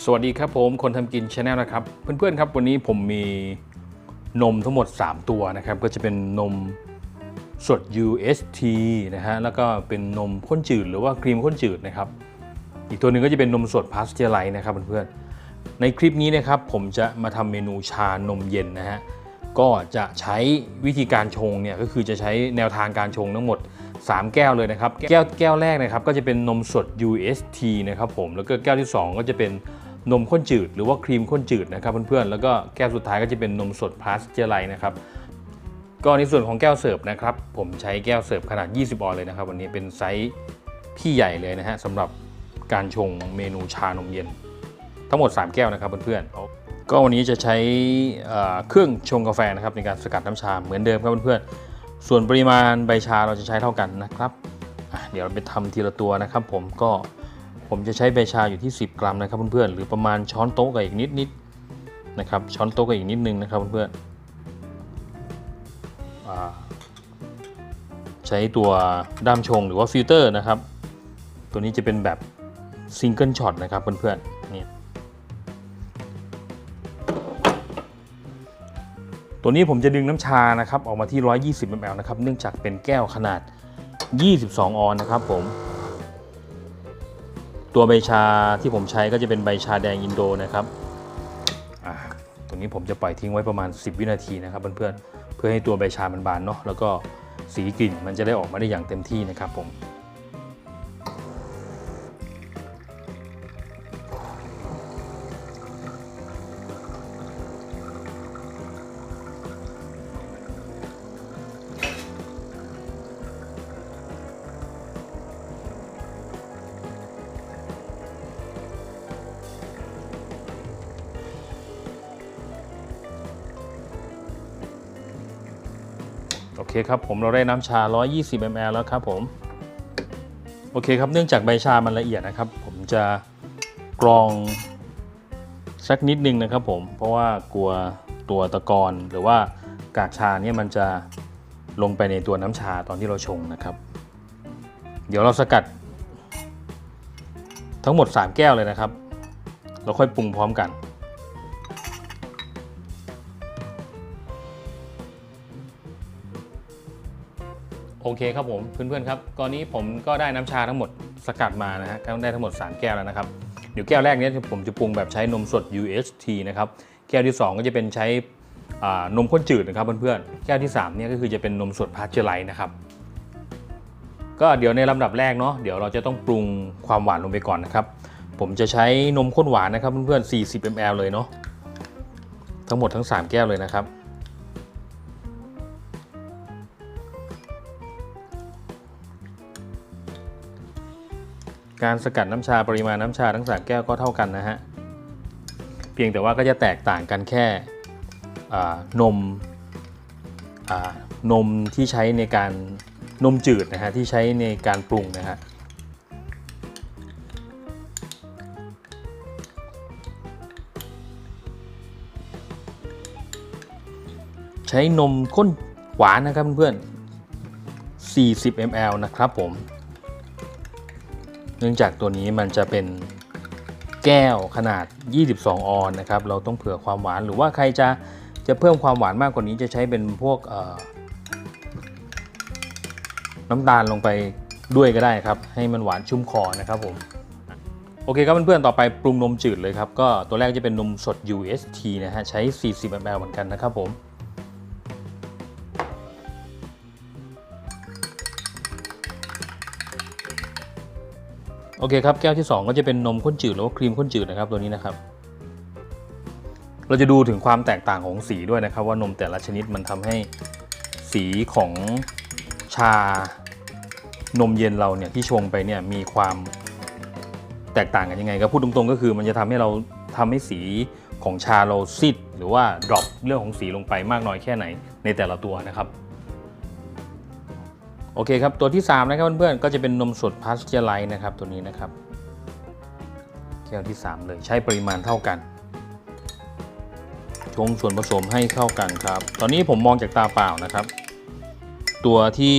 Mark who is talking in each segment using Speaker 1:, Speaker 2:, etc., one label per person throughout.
Speaker 1: สวัสดีครับผมคนทำกินชาแนลนะครับ เพื่อนๆครับวันนี้ผมมีนมทั้งหมด 3 ตัวนะครับ ก็จะเป็นนมสด UST นะฮะแล้วก็เป็นนมข้นจืดหรือว่าครีมข้นจืดนะครับ อีกตัวหนึ่งก็จะเป็นนมสดพาสเจอไลท์นะครับเพื่อนๆในคลิปนี้นะครับผมจะมาทำเมนูชานมเย็นนะฮะก็จะใช้วิธีการชงเนี่ยก็คือจะใช้แนวทางการชงทั้งหมด 3 แก้วเลยนะครับ แก้วแก้วแรกนะครับก็จะเป็นนมสด UST นะครับผมแล้วก็แก้วที่ 2 ก็จะเป็น นมข้นจืด หรือว่าครีมข้นจืดนะครับเพื่อนๆ แล้วก็แก้วสุดท้ายก็จะเป็นนมสดพาสเจอร์ไลท์นะครับก็ในส่วนของแก้วเสิร์ฟนะครับผมใช้แก้วเสิร์ฟขนาด 20 ออนเลยนะครับ วันนี้เป็นไซส์พี่ใหญ่เลยนะฮะสำหรับการชงเมนูชานมเย็น ทั้งหมด 3 แก้วนะครับเพื่อนๆก็วันนี้จะใช้เครื่องชงกาแฟนะครับในการสกัดน้ำชาเหมือนเดิมครับเพื่อนๆส่วนปริมาณใบชาเราจะใช้เท่ากันนะครับเดี๋ยวเราไปทำทีละตัวนะครับ ผมก็ ผมจะใช้ใบชาอยู่ที่ 10 กรัมนะครับเพื่อนๆหรือประมาณช้อนโต๊ะกับอีกนิดๆนะครับช้อนโต๊ะกับอีกนิดนึงนะครับเพื่อนๆใช้ตัวด้ามชงหรือว่าฟิลเตอร์นะครับ ตัวนี้จะเป็นแบบซิงเกิลช็อตนะครับเพื่อนๆนี่ตัวนี้ผมจะดึงน้ำชานะครับออกมาที่ 120 ml นะครับ เนื่องจากเป็นแก้วขนาด 22 ออนนะครับผม ตัวใบชาที่ผมใช้ก็จะเป็นใบชาแดงอินโดนะครับอ่าตัวนี้ผมจะปล่อยทิ้งไว้ประมาณ 10 วินาทีนะครับเพื่อนๆเพื่อให้ตัวใบชามันบานเนาะแล้วก็สีกลิ่นมันจะได้ออกมาได้อย่างเต็มที่นะครับผม เคครับผมเราได้น้ำชา 120 ml แล้วครับผมโอเคครับเนื่องจากใบชามันละเอียดนะครับ ผมจะกรองสักนิดนึงนะครับผมเพราะว่ากลัวตัวตะกอนหรือว่ากากชาเนี่ยมันจะลงไปในตัวน้ำชาตอนที่เราชงนะครับ เดี๋ยวเราสกัด ทั้งหมด 3 แก้วเลยนะครับ เราค่อยปรุงพร้อมกัน โอเคครับผมเพื่อนๆครับตอนนี้ผมก็ได้น้ำชาทั้งหมดสกัดมานะฮะก็ได้ทั้งหมด 3 แก้วแล้วนะครับเดี๋ยวแก้วแรกนี้ผมจะปรุงแบบใช้นมสด UHT นะครับแก้วที่ 2 ก็จะเป็นใช้นมข้นจืดนะครับเพื่อนๆแก้วที่3เนี่ยก็คือจะเป็นนมสดพาสเจอร์ไลท์นะครับก็เดี๋ยวในลำดับแรกเนาะเดี๋ยวเราจะต้องปรุงความหวานลงไปก่อนนะครับ ผมจะใช้นมข้นหวานนะครับเพื่อนๆ40 ml เลยเนาะทั้งหมดทั้ง 3 แก้วเลยนะครับ การสกัดน้ำชาปริมาณน้ำชาทั้งสามแก้วก็เท่ากันนะฮะ เพียงแต่ว่าก็จะแตกต่างกันแค่นมนมที่ใช้ในการนมจืดนะฮะที่ใช้ในการปรุงนะฮะใช้นมข้นหวานนะครับเพื่อนๆ40 ml นะครับผม เนื่องจากตัวนี้มันจะเป็นแก้วขนาด 22 ออนนะครับ เราต้องเผื่อความหวานหรือว่าใครจะจะเพิ่มความหวานมากกว่านี้จะใช้เป็นพวกน้ำตาลลงไปด้วยก็ได้ครับ ให้มันหวานชุ่มคอนะครับผมโอเคครับเพื่อนๆ ต่อไปปรุงนมจืดเลยครับ ก็ตัวแรกจะเป็นนมสด UST นะฮะ ใช้ 40 ml เหมือนกันนะครับผม โอเคครับแก้วที่ 2 ก็จะเป็นนมข้นจืดหรือว่าครีมข้นจืดนะครับตัวนี้นะครับ เราจะดูถึงความแตกต่างของสีด้วยนะครับ ว่านมแต่ละชนิดมันทำให้สีของชานมเย็นเราเนี่ยที่ชงไปเนี่ยมีความแตกต่างกันยังไงก็พูดตรงๆ ก็คือมันจะทำให้เราทำให้สีของชาเราซีดหรือว่าดรอปเรื่องของสีลงไปมากน้อยแค่ไหนในแต่ละตัวนะครับ โอเคครับ ตัวที่ 3 นะครับเพื่อนๆก็จะเป็นนมสดพาสเจอร์ไลท์นะครับตัวนี้นะครับแก้วที่ 3 เลยใช้ปริมาณเท่ากัน ชงส่วนผสมให้เข้ากันครับ ตอนนี้ผมมองจากตาเปล่านะครับ ตัวที่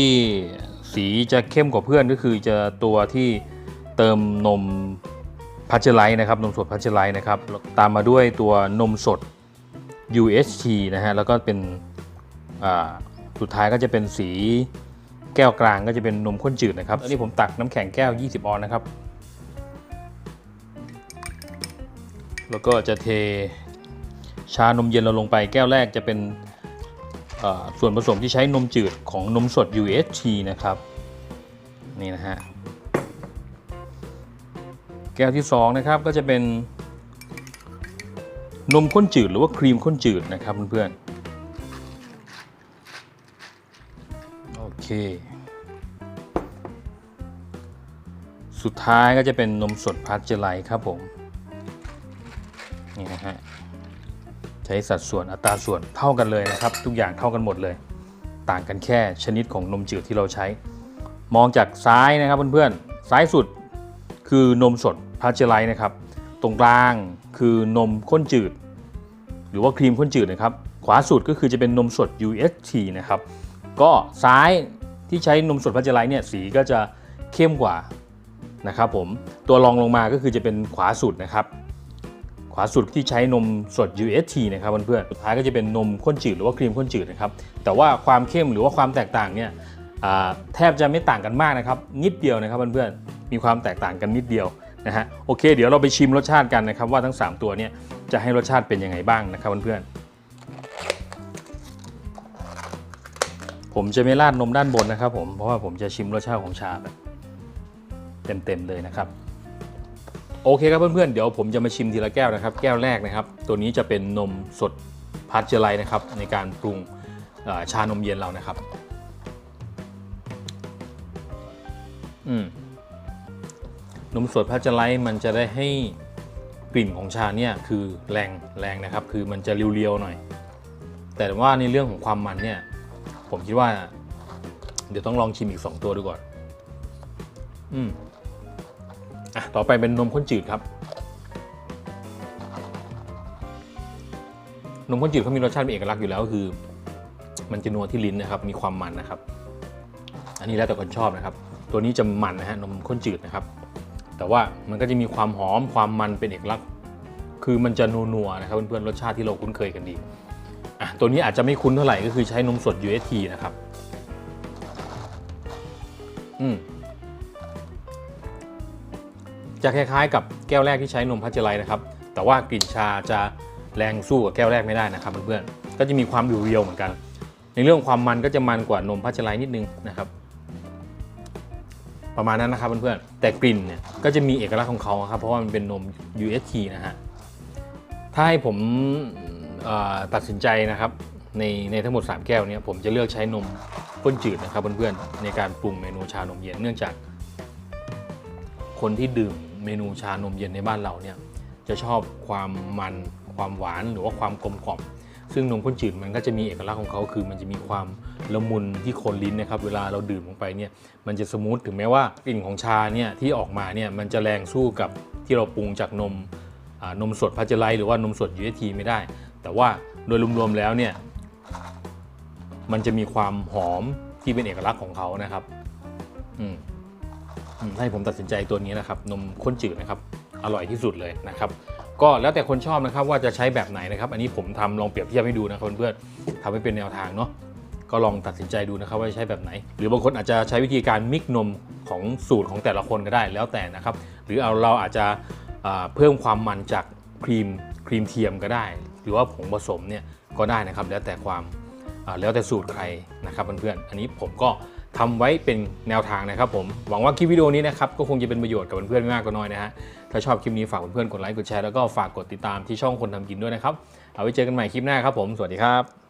Speaker 1: สีจะเข้มกว่าเพื่อนก็คือจะตัวที่เติมนมพัชไลท์นะครับนมสดพัชไลท์นะครับตามมาด้วยตัวนมสด UHT นะฮะแล้วก็เป็นสุดท้ายก็จะเป็นสี แก้วกลางก็จะเป็นนมข้นจืดนะครับ อันนี้ผมตักน้ำแข็งแก้ว 20 ออนนะครับ แล้วก็จะเทชานมเย็นเราลงไปแก้วแรกจะเป็นส่วนผสมที่ใช้นมจืดของนมสด UHT นะครับ นี่นะฮะ แก้วที่ 2 นะครับก็จะเป็นนมข้นจืดหรือว่าครีมข้นจืดนะครับเพื่อนๆ เค สุดท้ายก็จะเป็นนมสดพัชเจไลครับผม นี่นะฮะ ใช้สัดส่วนอัตราส่วนเท่ากันเลยนะครับ ทุกอย่างเท่ากันหมดเลย ต่างกันแค่ชนิดของนมจืดที่เราใช้ มองจากซ้ายนะครับเพื่อนๆ ซ้ายสุดคือนมสดพาสเจไลนะครับ ตรงกลางคือนมข้นจืด หรือว่าครีมข้นจืดนะครับ ขวาสุดก็คือจะเป็นนมสด UHT นะครับ ก็ซ้ายที่ใช้นมสดพาสเจอร์ไลท์เนี่ยสีก็จะเข้มกว่านะครับผมตัวรองลงมาก็คือจะเป็นขวาสุดนะครับ ขวาสุดที่ใช้นมสด UHT นะครับเพื่อนๆสุดท้ายก็จะเป็นนมข้นจืดหรือว่าครีมข้นจืดนะครับแต่ว่าความเข้มหรือว่าความแตกต่างเนี่ยแทบจะไม่ต่างกันมากนะครับ นิดเดียวนะครับเพื่อนๆมีความแตกต่างกันนิดเดียวนะฮะโอเค เดี๋ยวเราไปชิมรสชาติกันนะครับว่าทั้ง 3 ตัวเนี่ยจะให้รสชาติเป็นยังไงบ้างนะครับเพื่อนๆ ผมจะไม่ราดนมด้านบนนะครับผมเพราะว่าผมจะชิมรสชาติของชาแบบเต็มๆเลยนะครับ โอเคครับเพื่อนๆเดี๋ยวผมจะมาชิมทีละแก้วนะครับ แก้วแรกนะครับ ตัวนี้จะเป็นนมสดพัชเจอร์ไลท์นะครับ ในการปรุงชานมเย็นเรานะครับ อืมนมสดพัชเจอร์ไลมันจะได้ให้กลิ่นของชาเนี่ยคือแรงแรงนะครับ คือมันจะเรียวๆหน่อย แต่ว่าในเรื่องของความมันเนี่ย ผมคิดว่า เดี๋ยวต้องลองชิมอีก 2 ตัวดูก่อน อืมอะต่อไปเป็นนมข้นจืดครับ นมข้นจืดเขามีรสชาติเป็นเอกลักษณ์อยู่แล้วก็คือ มันจะนัวที่ลิ้นนะครับ มีความมันนะครับ อันนี้แล้วแต่คนชอบนะครับ ตัวนี้จะมันนะฮะนมข้นจืดนะครับ แต่ว่ามันก็จะมีความหอมความมันเป็นเอกลักษณ์ คือมันจะนัวๆนะครับเพื่อนๆรสชาติที่เราคุ้นเคยกันดี ตัวนี้อาจจะไม่คุ้นเท่าไหร่ก็คือใช้นมสด UST นะครับ อืมจะคล้ายๆ กับแก้วแรกที่ใช้นมพัชเจอร์ไลนะครับ แต่ว่ากลิ่นชาจะแรงสู้กับแก้วแรกไม่ได้นะครับเพื่อนๆ ก็จะมีความเรียวๆเหมือนกัน ในเรื่องความมันก็จะมันกว่านมพัชเจอร์ไลนิดนึงนะครับ ประมาณนั้นนะครับเพื่อนๆ แต่กลิ่นเนี่ยก็จะมีเอกลักษณ์ของเขาครับ เพราะว่ามันเป็นนม UHT นะฮะ ถ้าให้ผม ตัดสินใจนะครับในในทั้งหมด 3 แก้วนี้ผมจะเลือกใช้นมข้นจืดนะครับเพื่อนๆในการปรุงเมนูชานมเย็นเนื่องจาก คนที่ดื่มเมนูชานมเย็นในบ้านเราเนี่ยจะชอบความมันความหวานหรือว่าความกลมกล่อมซึ่งนมข้นจืดมันก็จะมีเอกลักษณ์ของเขาคือ มันจะมีความละมุนที่คนลิ้นนะครับเวลาเราดื่มลงไปเนี่ยมันจะสมูทถึงแม้ว่ากลิ่นของชาเนี่ยที่ออกมาเนี่ยมันจะแรงสู้กับที่เราปรุงจากนมนมสดพัชเจอร์ไลหรือว่านมสด UHT ไม่ได้ แต่ว่าโดยรวมๆแล้วเนี่ยมันจะมีความหอมที่เป็นเอกลักษณ์ของเขานะครับอืมให้ผมตัดสินใจตัวนี้นะครับ นมข้นจืดนะครับ อร่อยที่สุดเลยนะครับ ก็แล้วแต่คนชอบนะครับว่าจะใช้แบบไหนนะครับ อันนี้ผมทำลองเปรียบเทียบให้ดูนะครับเพื่อนๆทำให้เป็นแนวทางเนาะก็ลองตัดสินใจดูนะครับว่าจะใช้แบบไหน หรือบางคนอาจจะใช้วิธีการมิกนมของสูตรของแต่ละคนก็ได้แล้วแต่นะครับ หรือเอาเราอาจจะเพิ่มความมันจากครีมครีมเทียมก็ได้ หรือว่าผงผสมเนี่ยก็ได้นะครับ แล้วแต่ความแล้วแต่สูตรใครนะครับเพื่อนๆอันนี้ผมก็ทำไว้เป็นแนวทางนะครับผม หวังว่าคลิปวิดีโอนี้นะครับก็คงจะเป็นประโยชน์กับเพื่อนๆไม่มากก็น้อยนะฮะ ถ้าชอบคลิปนี้ฝากเพื่อนๆกดไลค์กดแชร์แล้วก็ฝากกดติดตามที่ช่องคนทำกินด้วยนะครับ เอาไว้เจอกันใหม่คลิปหน้าครับผม สวัสดีครับ